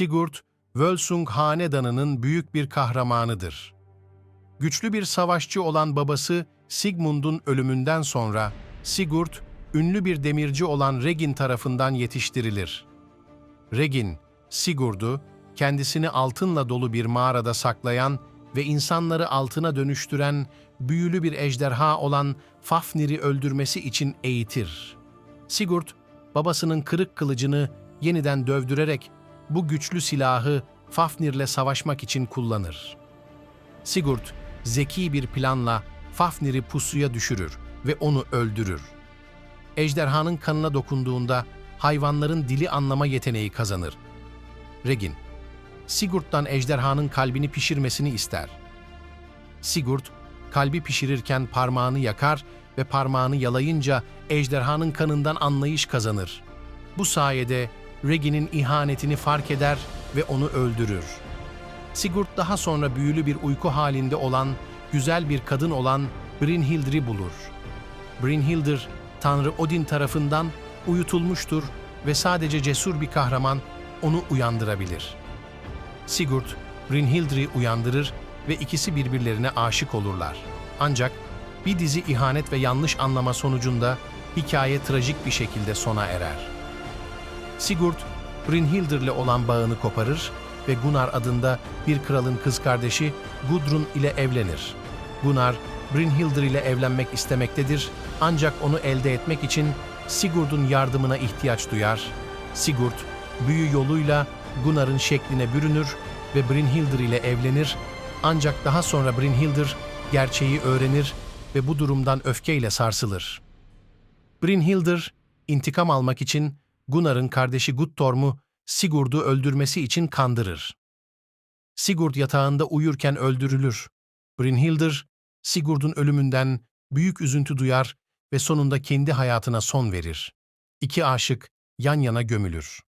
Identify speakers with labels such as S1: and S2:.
S1: Sigurd, Völsung hanedanının büyük bir kahramanıdır. Güçlü bir savaşçı olan babası Sigmund'un ölümünden sonra Sigurd, ünlü bir demirci olan Regin tarafından yetiştirilir. Regin, Sigurd'u kendisini altınla dolu bir mağarada saklayan ve insanları altına dönüştüren büyülü bir ejderha olan Fafnir'i öldürmesi için eğitir. Sigurd, babasının kırık kılıcını yeniden dövdürerek bu güçlü silahı Fafnir'le savaşmak için kullanır. Sigurd, zeki bir planla Fafnir'i pusuya düşürür ve onu öldürür. Ejderhanın kanına dokunduğunda hayvanların dili anlama yeteneği kazanır. Regin, Sigurd'dan ejderhanın kalbini pişirmesini ister. Sigurd, kalbi pişirirken parmağını yakar ve parmağını yalayınca ejderhanın kanından anlayış kazanır. Bu sayede Regin'in ihanetini fark eder ve onu öldürür. Sigurd daha sonra büyülü bir uyku halinde olan, güzel bir kadın olan Brynhildr'i bulur. Brynhildr, Tanrı Odin tarafından uyutulmuştur ve sadece cesur bir kahraman onu uyandırabilir. Sigurd, Brynhildr'i uyandırır ve ikisi birbirlerine aşık olurlar. Ancak bir dizi ihanet ve yanlış anlama sonucunda hikaye trajik bir şekilde sona erer. Sigurd, Brynhildr'le olan bağını koparır ve Gunnar adında bir kralın kız kardeşi Gudrun ile evlenir. Gunnar, Brynhildr ile evlenmek istemektedir ancak onu elde etmek için Sigurd'un yardımına ihtiyaç duyar. Sigurd, büyü yoluyla Gunnar'ın şekline bürünür ve Brynhildr ile evlenir ancak daha sonra Brynhildr gerçeği öğrenir ve bu durumdan öfkeyle sarsılır. Brynhildr, intikam almak için Gunnar'ın kardeşi Guttorm'u Sigurd'u öldürmesi için kandırır. Sigurd yatağında uyurken öldürülür. Brynhildr, Sigurd'un ölümünden büyük üzüntü duyar ve sonunda kendi hayatına son verir. İki aşık yan yana gömülür.